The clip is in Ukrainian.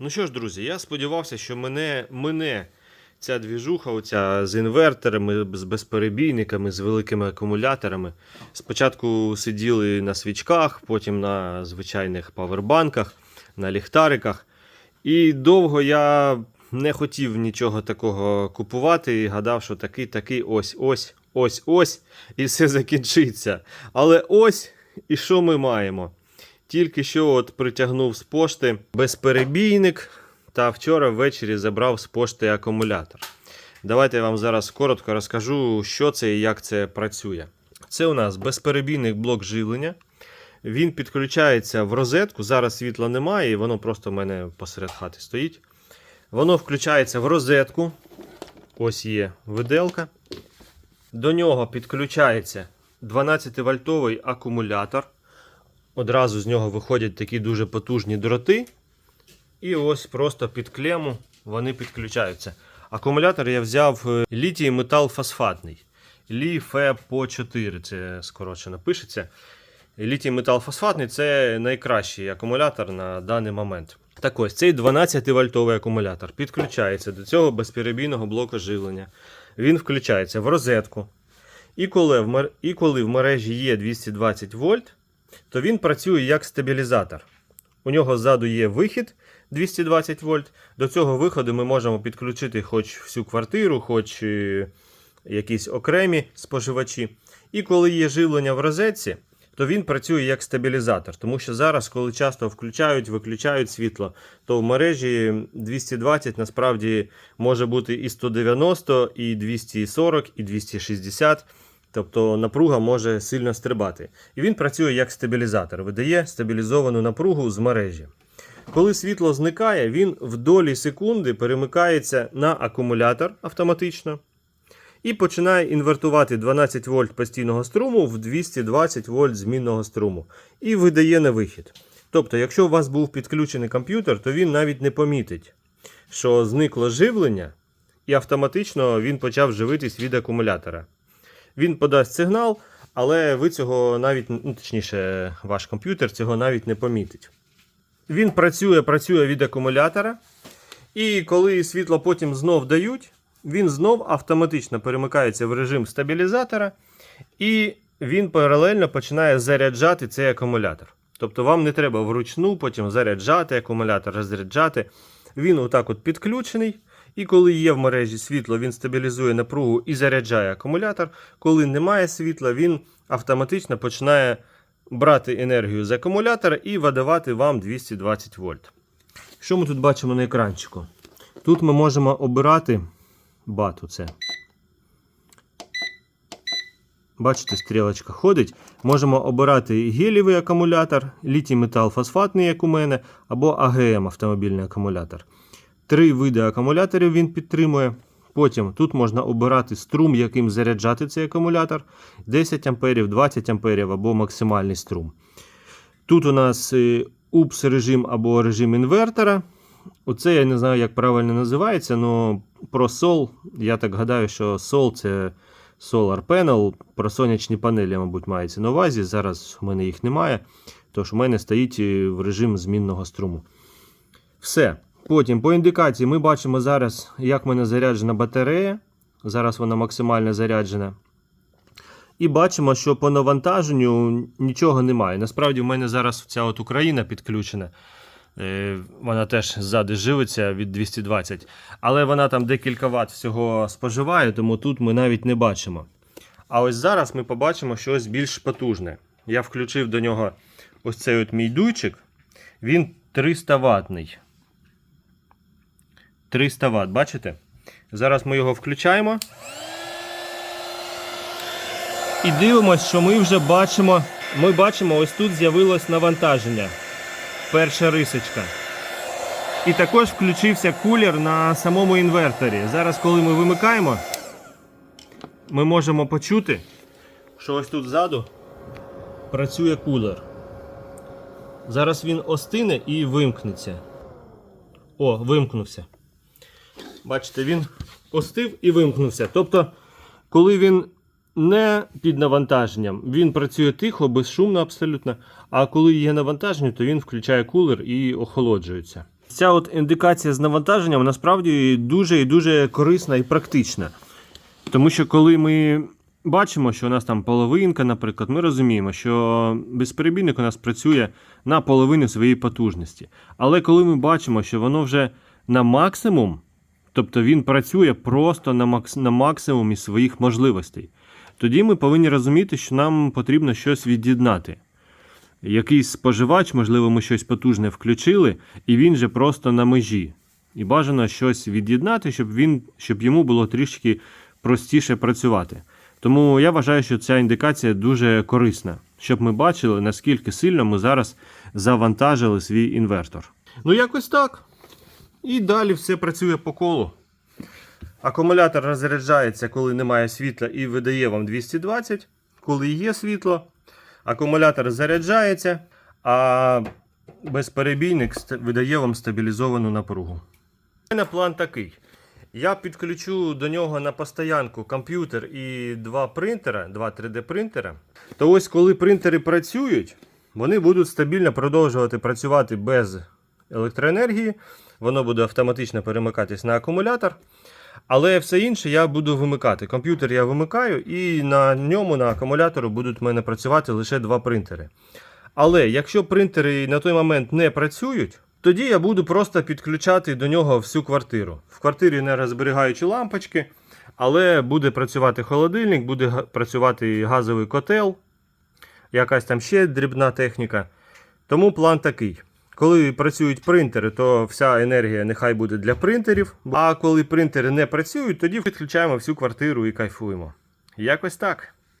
Ну що ж, друзі, я сподівався, що мене, мене ця двіжуха, оця з інверторами, з безперебійниками, з великими акумуляторами. Спочатку сиділи на свічках, потім на звичайних павербанках, на ліхтариках. І довго я не хотів нічого такого купувати і гадав, що такий, такий ось, ось, ось, ось, і все закінчиться. Але ось і що ми маємо? Тільки що от притягнув з пошти безперебійник, та вчора ввечері забрав з пошти акумулятор. Давайте я вам зараз коротко розкажу, що це і як це працює. Це у нас безперебійник блок живлення. Він підключається в розетку. Зараз світла немає, і воно просто в мене посеред хати стоїть. Воно включається в розетку. Ось є виделка. До нього підключається 12-вольтовий акумулятор. Одразу з нього виходять такі дуже потужні дроти. І ось просто під клему вони підключаються. Акумулятор я взяв е, літій метал фосфатний. по 4 це скорочено пишеться. Літій метал фосфатний це найкращий акумулятор на даний момент. Так ось, цей 12-вольтовий акумулятор підключається до цього безперебійного блоку живлення. Він включається в розетку. І коли в мережі є 220 вольт, то він працює як стабілізатор. У нього ззаду є вихід 220 вольт. До цього виходу ми можемо підключити хоч всю квартиру, хоч е, якісь окремі споживачі. І коли є живлення в розетці, то він працює як стабілізатор. Тому що зараз, коли часто включають, виключають світло, то в мережі 220 насправді може бути і 190, і 240, і 260. Тобто напруга може сильно стрибати. І він працює як стабілізатор, видає стабілізовану напругу з мережі. Коли світло зникає, він в долі секунди перемикається на акумулятор автоматично і починає інвертувати 12 вольт постійного струму в 220 вольт змінного струму і видає на вихід. Тобто, якщо у вас був підключений комп'ютер, то він навіть не помітить, що зникло живлення, і автоматично він почав живитись від акумулятора. Він подасть сигнал, але ви цього навіть, ну, точніше, ваш комп'ютер цього навіть не помітить. Він працює, працює від акумулятора. І коли світло потім знов дають, він знов автоматично перемикається в режим стабілізатора, і він паралельно починає заряджати цей акумулятор. Тобто вам не треба вручну потім заряджати акумулятор, розряджати. Він отак от підключений. І коли є в мережі світло, він стабілізує напругу і заряджає акумулятор. Коли немає світла, він автоматично починає брати енергію з акумулятора і видавати вам 220 вольт. Що ми тут бачимо на екранчику? Тут ми можемо обирати бату. це. Бачите, стрілочка ходить. Можемо обирати гелівий акумулятор, літій метал фосфатний, як у мене, або АГМ автомобільний акумулятор. Три види акумуляторів він підтримує. Потім тут можна обирати струм, яким заряджати цей акумулятор 10 А, 20 А або максимальний струм. Тут у нас UPS режим або режим інвертора. Оце я не знаю, як правильно називається, але про SOL, я так гадаю, що SOL це Solar Panel, про сонячні панелі, мабуть, мається на увазі. Зараз у мене їх немає, тож у мене стоїть в режим змінного струму. Все. Потім по індикації ми бачимо зараз, як в мене заряджена батарея. Зараз вона максимально заряджена. І бачимо, що по навантаженню нічого немає. Насправді, в мене зараз ця от Україна підключена. Е, Вона теж ззади живиться від 220. Але вона там декілька ватт всього споживає, тому тут ми навіть не бачимо. А ось зараз ми побачимо щось більш потужне. Я включив до нього ось цей от мій дуйчик. Він 300 ватний. 300 Вт, бачите? Зараз ми його включаємо. І дивимося, що ми вже бачимо. Ми бачимо, ось тут з'явилось навантаження. Перша рисочка. І також включився кулер на самому інверторі. Зараз, коли ми вимикаємо, ми можемо почути, що ось тут ззаду працює кулер. Зараз він остине і вимкнеться. О, вимкнувся. Бачите, він остив і вимкнувся. Тобто, коли він не під навантаженням, він працює тихо, безшумно абсолютно. А коли є навантаження, то він включає кулер і охолоджується. Ця от індикація з навантаженням насправді дуже і дуже корисна і практична. Тому що коли ми бачимо, що у нас там половинка, наприклад, ми розуміємо, що безперебійник у нас працює на половину своєї потужності. Але коли ми бачимо, що воно вже на максимум, тобто він працює просто на, макс... на максимумі своїх можливостей, тоді ми повинні розуміти, що нам потрібно щось від'єднати. Якийсь споживач, можливо, ми щось потужне включили, і він же просто на межі. І бажано щось від'єднати, щоб, він, щоб йому було трішки простіше працювати. Тому я вважаю, що ця індикація дуже корисна, щоб ми бачили, наскільки сильно ми зараз завантажили свій інвертор. Ну, якось так. І далі все працює по колу. Акумулятор розряджається, коли немає світла, і видає вам 220. Коли є світло, акумулятор заряджається, а безперебійник видає вам стабілізовану напругу. У мене план такий. Я підключу до нього на постоянку комп'ютер і два принтера, два 3D принтера. То ось коли принтери працюють, вони будуть стабільно продовжувати працювати без електроенергії. Воно буде автоматично перемикатись на акумулятор. Але все інше я буду вимикати. Комп'ютер я вимикаю, і на ньому, на акумулятору, будуть в мене працювати лише два принтери. Але якщо принтери на той момент не працюють, тоді я буду просто підключати до нього всю квартиру. В квартирі не розберігаючи лампочки, але буде працювати холодильник, буде працювати газовий котел, якась там ще дрібна техніка. Тому план такий. Коли працюють принтери, то вся енергія нехай буде для принтерів. А коли принтери не працюють, тоді відключаємо всю квартиру і кайфуємо. Якось так.